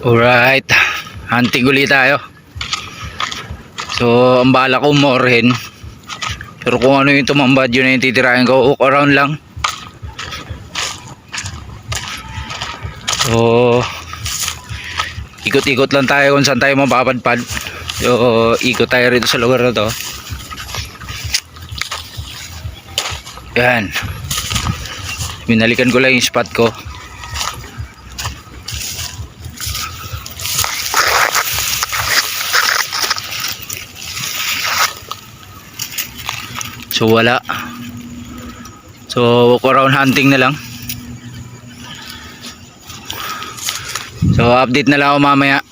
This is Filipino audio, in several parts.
Alright. Hunting ulit tayo. So, ang bala ko morhen. Pero kung ano yung tumambad, yun na yung titirahin ko. Walk around lang. So, ikot-ikot lang tayo kung saan tayo mapapadpad. So, ikot tayo rito sa lugar na to. Yan. Binalikan ko lang yung spot ko. So wala. So walk around hunting na lang. So update na lang ako mamaya.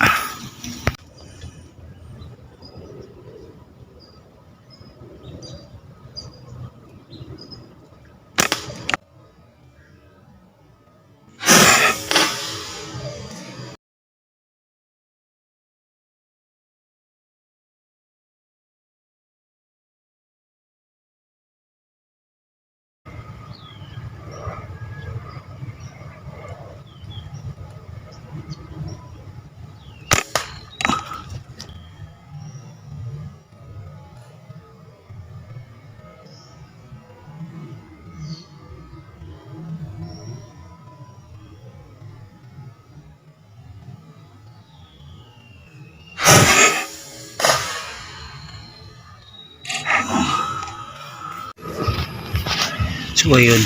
So ayun.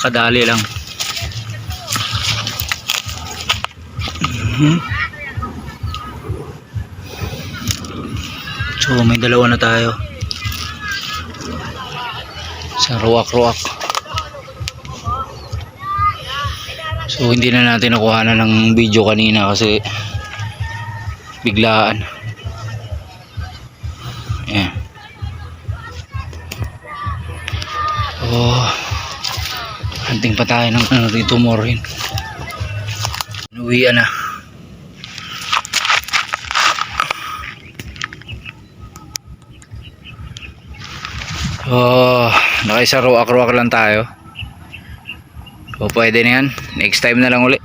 Kadali lang. Mhm. So may dalawa na tayo. Sa ruwak-ruwak. So hindi na natin nakuha na ng video kanina kasi biglaan. Ayan. Hunting pa tayo ng ano dito morning. Uwian na. Oh, nakaisa ruwak-ruwak lang tayo. So, pwede na yan. Next time na lang uli.